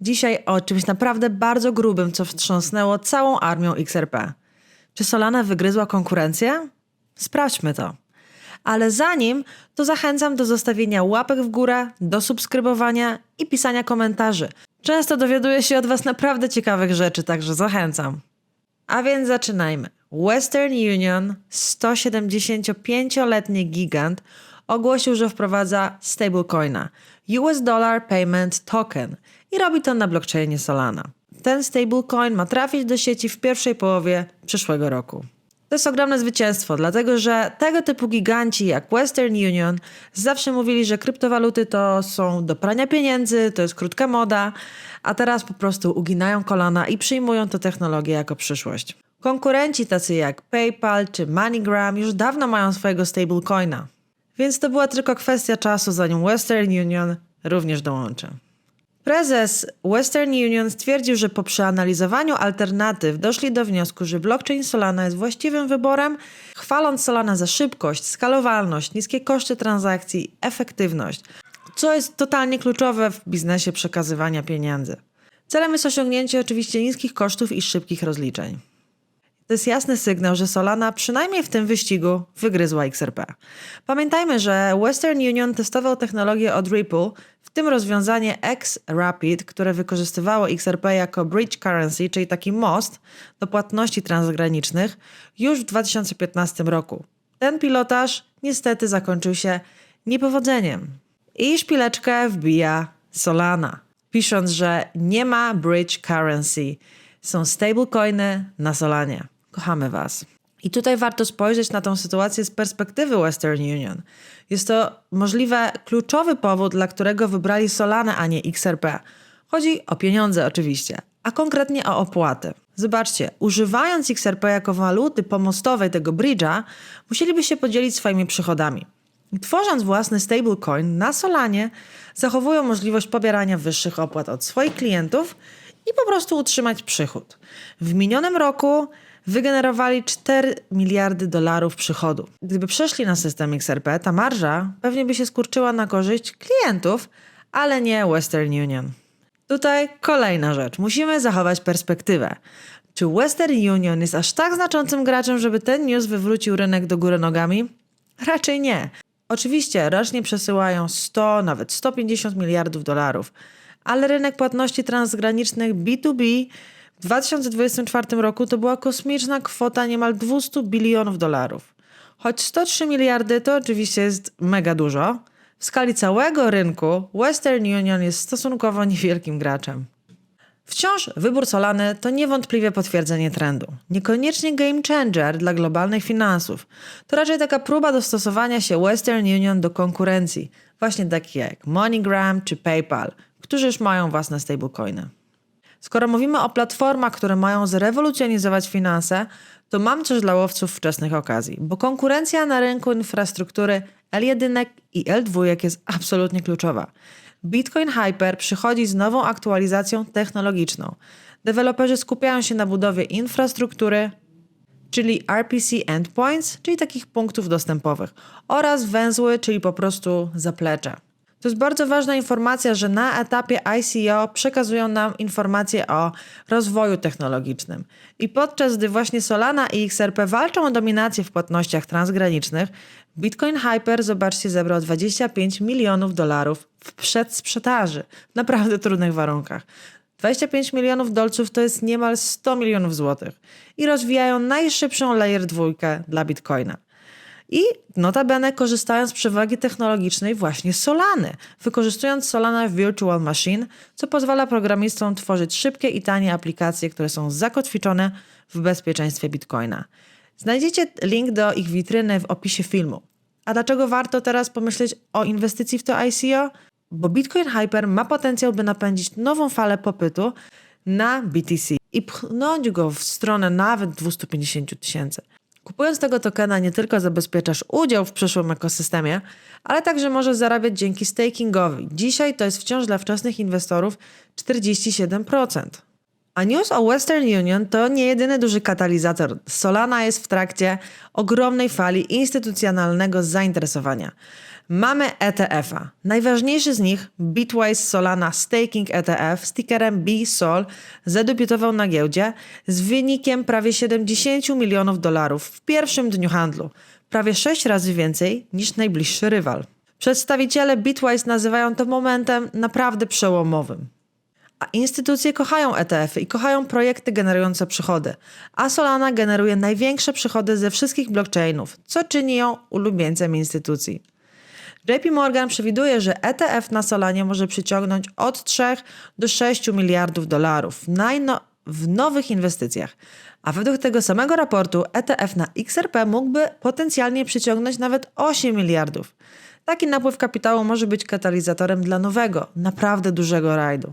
Dzisiaj o czymś naprawdę bardzo grubym, co wstrząsnęło całą armią XRP. Czy Solana wygryzła konkurencję? Sprawdźmy to. Ale zanim, to zachęcam do zostawienia łapek w górę, do subskrybowania i pisania komentarzy. Często dowiaduję się od Was naprawdę ciekawych rzeczy, także zachęcam. A więc zaczynajmy. Western Union, 175-letni gigant, ogłosił, że wprowadza stablecoina US Dollar Payment Token i robi to na blockchainie Solana. Ten stablecoin ma trafić do sieci w pierwszej połowie przyszłego roku. To jest ogromne zwycięstwo, dlatego że tego typu giganci jak Western Union zawsze mówili, że kryptowaluty to są do prania pieniędzy, to jest krótka moda, a teraz po prostu uginają kolana i przyjmują tę technologię jako przyszłość. Konkurenci tacy jak PayPal czy MoneyGram już dawno mają swojego stablecoina, więc to była tylko kwestia czasu, zanim Western Union również dołączy. Prezes Western Union stwierdził, że po przeanalizowaniu alternatyw doszli do wniosku, że blockchain Solana jest właściwym wyborem, chwaląc Solana za szybkość, skalowalność, niskie koszty transakcji, efektywność, co jest totalnie kluczowe w biznesie przekazywania pieniędzy. Celem jest osiągnięcie oczywiście niskich kosztów i szybkich rozliczeń. To jest jasny sygnał, że Solana przynajmniej w tym wyścigu wygryzła XRP. Pamiętajmy, że Western Union testował technologię od Ripple, w tym rozwiązanie X-Rapid, które wykorzystywało XRP jako bridge currency, czyli taki most do płatności transgranicznych, już w 2015 roku. Ten pilotaż niestety zakończył się niepowodzeniem. I szpileczkę wbija Solana, pisząc, że nie ma bridge currency. Są stablecoiny na Solanie. Kochamy Was. I tutaj warto spojrzeć na tą sytuację z perspektywy Western Union. Jest to możliwe kluczowy powód, dla którego wybrali Solanę, a nie XRP. Chodzi o pieniądze oczywiście, a konkretnie o opłaty. Zobaczcie, używając XRP jako waluty pomostowej tego bridge'a, musieliby się podzielić swoimi przychodami. Tworząc własny stablecoin na Solanie, zachowują możliwość pobierania wyższych opłat od swoich klientów i po prostu utrzymać przychód. W minionym roku wygenerowali 4 miliardy dolarów przychodu. Gdyby przeszli na system XRP, ta marża pewnie by się skurczyła na korzyść klientów, ale nie Western Union. Tutaj kolejna rzecz. Musimy zachować perspektywę. Czy Western Union jest aż tak znaczącym graczem, żeby ten news wywrócił rynek do góry nogami? Raczej nie. Oczywiście rocznie przesyłają 100, nawet 150 miliardów dolarów, ale rynek płatności transgranicznych B2B w 2024 roku to była kosmiczna kwota niemal 200 bilionów dolarów. Choć 103 miliardy to oczywiście jest mega dużo, w skali całego rynku Western Union jest stosunkowo niewielkim graczem. Wciąż wybór Solany to niewątpliwie potwierdzenie trendu. Niekoniecznie game changer dla globalnych finansów. To raczej taka próba dostosowania się Western Union do konkurencji, właśnie takich jak MoneyGram czy PayPal, którzy już mają własne stablecoiny. Skoro mówimy o platformach, które mają zrewolucjonizować finanse, to mam coś dla łowców wczesnych okazji, bo konkurencja na rynku infrastruktury L1 i L2 jest absolutnie kluczowa. Bitcoin Hyper przychodzi z nową aktualizacją technologiczną. Deweloperzy skupiają się na budowie infrastruktury, czyli RPC endpoints, czyli takich punktów dostępowych, oraz węzły, czyli po prostu zaplecze. To jest bardzo ważna informacja, że na etapie ICO przekazują nam informacje o rozwoju technologicznym. I podczas gdy właśnie Solana i XRP walczą o dominację w płatnościach transgranicznych, Bitcoin Hyper, zobaczcie, zebrał 25 milionów dolarów w przedsprzedaży w naprawdę trudnych warunkach. 25 milionów dolców to jest niemal 100 milionów złotych i rozwijają najszybszą layer dwójkę dla Bitcoina. I notabene korzystając z przewagi technologicznej właśnie Solany, wykorzystując Solana Virtual Machine, co pozwala programistom tworzyć szybkie i tanie aplikacje, które są zakotwiczone w bezpieczeństwie Bitcoina. Znajdziecie link do ich witryny w opisie filmu. A dlaczego warto teraz pomyśleć o inwestycji w to ICO? Bo Bitcoin Hyper ma potencjał, by napędzić nową falę popytu na BTC i pchnąć go w stronę nawet 250 tysięcy. Kupując tego tokena nie tylko zabezpieczasz udział w przyszłym ekosystemie, ale także możesz zarabiać dzięki stakingowi. Dzisiaj to jest wciąż dla wczesnych inwestorów 47%. A news o Western Union to nie jedyny duży katalizator. Solana jest w trakcie ogromnej fali instytucjonalnego zainteresowania. Mamy ETF-a. Najważniejszy z nich, Bitwise Solana Staking ETF z tickerem BSOL, zadebiutował na giełdzie z wynikiem prawie 70 milionów dolarów w pierwszym dniu handlu. Prawie 6 razy więcej niż najbliższy rywal. Przedstawiciele Bitwise nazywają to momentem naprawdę przełomowym. A instytucje kochają ETF-y i kochają projekty generujące przychody, a Solana generuje największe przychody ze wszystkich blockchainów, co czyni ją ulubieńcem instytucji. JP Morgan przewiduje, że ETF na Solanie może przyciągnąć od 3 do 6 miliardów dolarów w nowych inwestycjach. A według tego samego raportu ETF na XRP mógłby potencjalnie przyciągnąć nawet 8 miliardów. Taki napływ kapitału może być katalizatorem dla nowego, naprawdę dużego rajdu.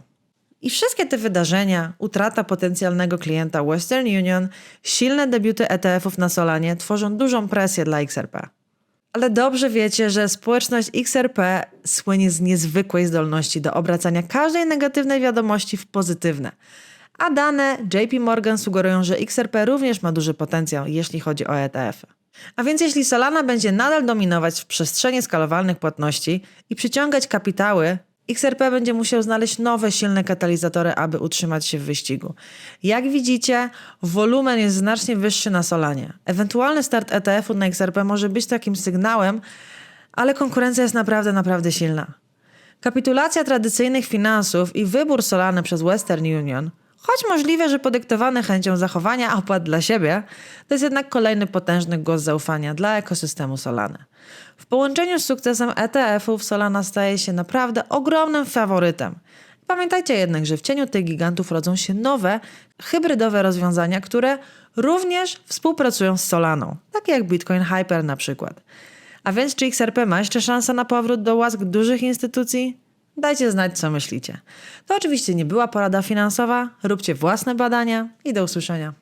I wszystkie te wydarzenia, utrata potencjalnego klienta Western Union, silne debiuty ETF-ów na Solanie tworzą dużą presję dla XRP. Ale dobrze wiecie, że społeczność XRP słynie z niezwykłej zdolności do obracania każdej negatywnej wiadomości w pozytywne. A dane JP Morgan sugerują, że XRP również ma duży potencjał, jeśli chodzi o ETF. -y. A więc jeśli Solana będzie nadal dominować w przestrzeni skalowalnych płatności i przyciągać kapitały, XRP będzie musiał znaleźć nowe, silne katalizatory, aby utrzymać się w wyścigu. Jak widzicie, wolumen jest znacznie wyższy na Solanie. Ewentualny start ETF-u na XRP może być takim sygnałem, ale konkurencja jest naprawdę, naprawdę silna. Kapitulacja tradycyjnych finansów i wybór Solany przez Western Union, choć możliwe, że podyktowany chęcią zachowania opłat dla siebie, to jest jednak kolejny potężny głos zaufania dla ekosystemu Solany. W połączeniu z sukcesem ETF-ów Solana staje się naprawdę ogromnym faworytem. Pamiętajcie jednak, że w cieniu tych gigantów rodzą się nowe, hybrydowe rozwiązania, które również współpracują z Solaną, takie jak Bitcoin Hyper na przykład. A więc czy XRP ma jeszcze szansę na powrót do łask dużych instytucji? Dajcie znać, co myślicie. To oczywiście nie była porada finansowa, róbcie własne badania i do usłyszenia.